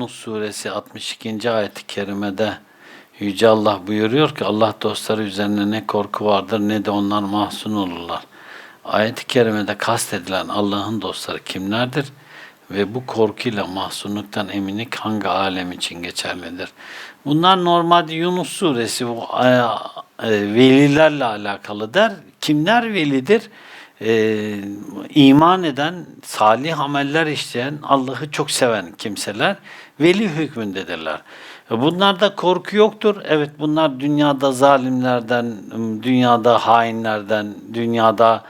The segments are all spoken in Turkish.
Yunus suresi 62. ayet-i kerimede Yüce Allah buyuruyor ki Allah dostları üzerine ne korku vardır ne de onlar mahzun olurlar. Ayet-i kerimede kastedilen Allah'ın dostları kimlerdir? Ve bu korkuyla mahzunluktan eminlik hangi alem için geçerlidir? Bunlar normalde Yunus suresi bu e, velilerle alakalı der. Kimler velidir? e, iman eden, salih ameller işleyen, Allah'ı çok seven kimseler veli hükmündedirler. E, Bunlarda korku yoktur. Evet bunlar dünyada zalimlerden, dünyada hainlerden, dünyada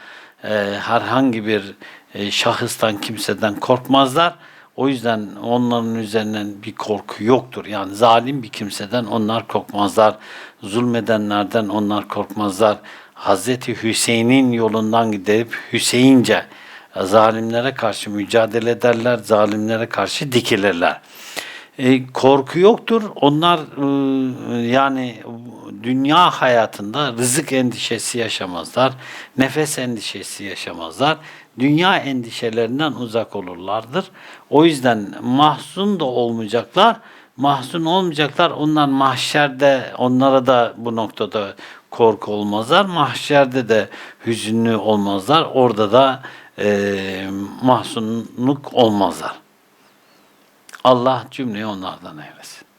e, herhangi bir e, şahıstan, kimseden korkmazlar. O yüzden onların üzerinden bir korku yoktur. Yani zalim bir kimseden onlar korkmazlar. Zulmedenlerden onlar korkmazlar. Hazreti Hüseyin'in yolundan gidip Hüseyince zalimlere karşı mücadele ederler, zalimlere karşı dikilirler. E, korku yoktur. Onlar e, yani dünya hayatında rızık endişesi yaşamazlar, nefes endişesi yaşamazlar. Dünya endişelerinden uzak olurlardır. O yüzden mahzun da olmayacaklar. Mahzun olmayacaklar. Onlar mahşerde onlara da bu noktada korku olmazlar. Mahşerde de hüzünlü olmazlar. Orada da e, mahzunluk olmazlar. Allah cümleyi onlardan eylesin.